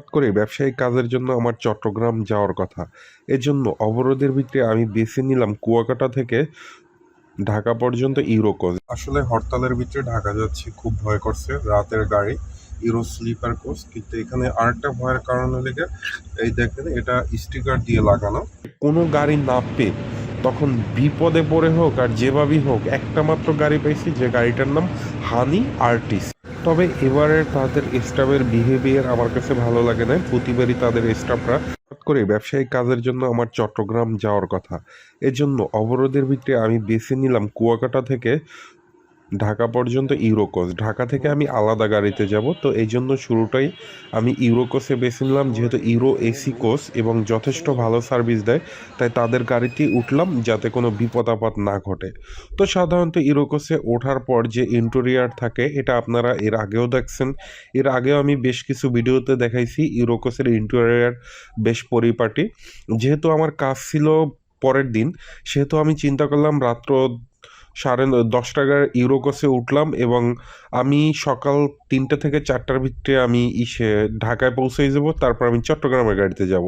হঠাৎ করে ব্যবসায়িক কাজের জন্য আমার চট্টগ্রাম যাওয়ার কথা। এজন্য অবরোধের ভিত্তিতে আমি বেছে নিলাম কুয়াকাটা থেকে ঢাকা পর্যন্ত ইউরো কোচ। আসলে হরতালের ভিতরে ঢাকা যাচ্ছি খুব ভয় করছে, রাতের গাড়ি, ইউরো স্লিপার কোচ। কিন্তু এখানে আরেকটা ভয়ের কারণ লেগে এই দেখেন এটা স্টিকার দিয়ে লাগানো। কোনো গাড়ি না পেয়ে তখন বিপদে পড়ে হোক আর যেভাবেই হোক, একটা মাত্র গাড়ি পেয়েছি যে গাড়িটার নাম হানি আর্টিস। তবে এবারে তাদের স্টাফের বিহেভিয়ার আমার কাছে ভালো লাগে না প্রতিবারই তাদের স্টাফরা করে ব্যবসায়িক কাজের জন্য আমার চট্টগ্রাম যাওয়ার কথা। এজন্য অবরোধের ভিতরে আমি বেছে নিলাম কুয়াকাটা থেকে ঢাকা পর্যন্ত ইউরোকোচ। ঢাকা থেকে আমি আলাদা গাড়িতে যাব, তো এই জন্য শুরুটাই আমি ইউরোকোচে বেছে নিলাম, যেহেতু ইউরো এসি কোচ এবং যথেষ্ট ভালো সার্ভিস দেয়, তাই তাদের গাড়িতেই উঠলাম যাতে কোনো বিপদ আপদ না ঘটে। তো সাধারণত ইউরোকোচে ওঠার পর যে ইন্টেরিয়ার থাকে, এটা আপনারা এর আগেও দেখছেন। এর আগেও আমি বেশ কিছু ভিডিওতে দেখাইছি ইউরোকোচের ইন্টেরিয়ার বেশ পরিপাটি। যেহেতু আমার কাজ ছিল পরের দিন, সেহেতু আমি চিন্তা করলাম রাত্র সাড়ে দশ টাকার ইউরোকোসে উঠলাম এবং আমি সকাল তিনটে থেকে চারটার ভিতরে আমি ইসে ঢাকায় পৌঁছে যাব, তারপর আমি চট্টগ্রামের গাড়িতে যাব।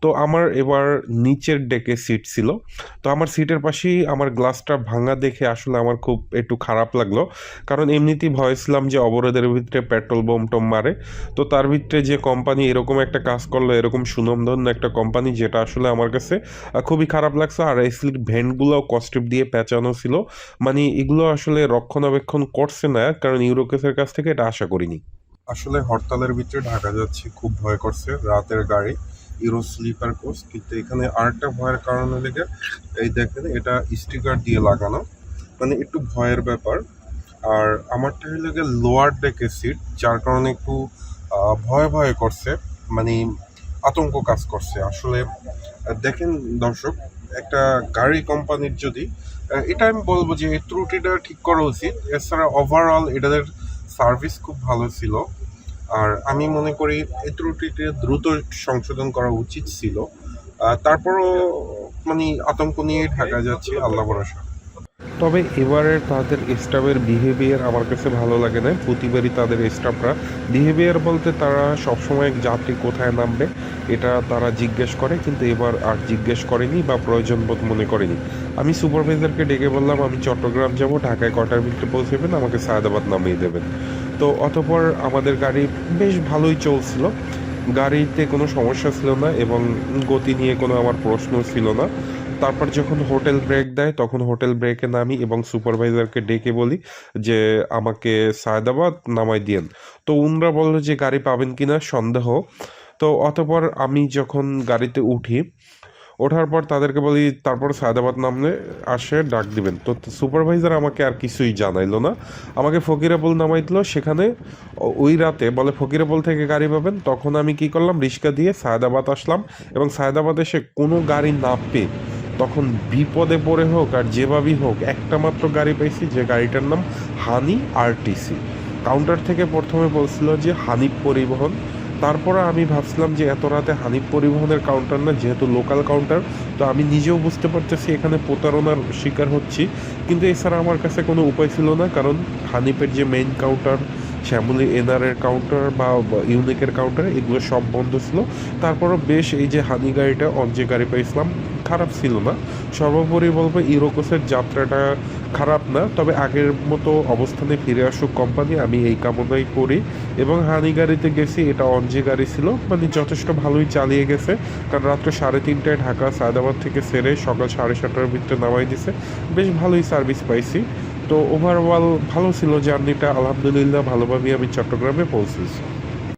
তো আমার এবার নিচের ডেকে সিট ছিল। তো আমার সিটের পাশেই আমার গ্লাসটা ভাঙা দেখে আসলে আমার খুব একটু খারাপ লাগল। কারণ এমনিতেই ভয় ছিলাম যে অবরোধের ভিতরে পেট্রোল বোম টোম মারে। তো তার ভিতরে যে কোম্পানি এরকম একটা কাজ করল, এরকম সুনামধন্য একটা কোম্পানি যেটা আসলে আমার কাছে খুবই খারাপ লাগছে। আর এসির ভেন্টগুলোও কস্টিপ দিয়ে পেঁচানো ছিল। মানে এগুলো আসলে রক্ষণাবেক্ষণ করছে না, কারণ ইউরোকেসের কাছ থেকে এটা আশা করিনি। আসলে হরতালের ভিতরে ঢাকা যাচ্ছে খুব ভয় করছে, রাতের গাড়ি ইউরো স্লিপার কোচ কিন্তু এখানে আরেকটা ভয়ের কারণ লেগে এই দেখেন এটা স্টিকার দিয়ে লাগানো মানে একটু ভয়ের ব্যাপার। আর আমারটা হলো লোয়ার ডেকে সিট যার কারণে একটু ভয় ভয় করছে মানে আতঙ্ক কাজ করছে। আসলে, দেখেন দর্শক একটা গাড়ি কোম্পানির যদি এটা আমি বলব যে এই ত্রুটিটা ঠিক করা উচিত। এছাড়া ওভারঅল এটাদের সার্ভিস খুব ভালো ছিল। আর আমি মনে করি এই ত্রুটিটি দ্রুত সংশোধন করা উচিত ছিল। তারপরও মানে আতঙ্ক নিয়ে ঢাকা যাচ্ছে, আল্লাহ ভরসা। তবে এবারের তাদের স্টাফের বিহেভিয়ার আমার কাছে ভালো লাগে না। প্রতিবারই তাদের স্টাফরা বিহেভিয়ার বলতে তারা সবসময় যাত্রী কোথায় নামবে এটা তারা জিজ্ঞেস করে, কিন্তু এবার আর জিজ্ঞেস করেনি বা প্রয়োজন বোধ মনে করেনি। আমি সুপারভাইজারকে ডেকে বললাম, আমি চট্টগ্রাম যাব, ঢাকায় কটার ভিতরে পৌঁছবেন, আমাকে সায়দাবাদ নামিয়ে দেবেন। তো অতপর আমাদের গাড়ি বেশ ভালোই চলছিল। গাড়িতে কোনো সমস্যা ছিল না এবং গতি নিয়ে কোনো আমার প্রশ্ন ছিল না। তারপর যখন হোটেল ব্রেক দেয়, তখন হোটেল ব্রেকে নামি এবং সুপারভাইজারকে ডেকে বলি যে, আমাকে সায়দাবাদ নামাই দিয়েন। তো উনরা বলল যে, গাড়ি পাবেন কিনা? সন্দেহ। তো অতপর আমি যখন গাড়িতে উঠি, ওঠার পর তাদেরকে বলি, তারপর সায়দাবাদ নামলে আসে, ডাক দিবেন। তো সুপারভাইজার আমাকে আর কিছুই জানাইলো না। আমাকে ফকিরাপুল নামাই দিল সেখানে ওই রাতে বলে ফকিরাপুল থেকে গাড়ি পাবেন। তখন আমি কি করলাম, রিক্সা দিয়ে সায়দাবাদ আসলাম এবং সায়দাবাদ এসে কোনো গাড়ি না পেয়ে তখন বিপদে পড়ে হোক আর যেভাবেই হোক, একটা মাত্র গাড়ি পেয়েছি যে গাড়িটার নাম হানি আরটিসি। কাউন্টার থেকে প্রথমে বলছিল যে হানি পরিবহন। তারপরে আমি ভাবছিলাম যে এত রাতে হানিফ পরিবহনের কাউন্টার না, যেহেতু লোকাল কাউন্টার তো আমি নিজেও বুঝতে পারতেছি এখানে প্রতারণার শিকার হচ্ছি। কিন্তু এছাড়া আমার কাছে কোনো উপায় ছিল না, কারণ হানিফের যে মেইন কাউন্টার শ্যামলি এনআরের কাউন্টার বা ইউনিকের কাউন্টার এগুলো সব বন্ধ ছিল। তারপরও বেশ এই যে হানি গাড়িটা অঞ্জে গাড়ি পাইছিলাম, খারাপ ছিল না। সর্বোপরি বলব ইউরোকোসের যাত্রাটা খারাপ না, তবে আগের মতো অবস্থানে ফিরে আসুক কোম্পানি আমি এই কামনাই করি। এবং হানি গাড়িতে গেছি, এটা অঞ্জে গাড়ি ছিল মানে যথেষ্ট ভালোই চালিয়ে গেছে। কারণ রাত্রে সাড়ে তিনটায় ঢাকা সায়দাবাদ থেকে সেরে সকাল সাড়ে সাতটার ভিতরে নামাই দিছে। বেশ ভালোই সার্ভিস পাইছি। তো ওভারঅল ভালো ছিল জার্নিটা আলহামদুলিল্লাহ, ভালোভাবেই আমি চট্টগ্রামে পৌঁছেছি।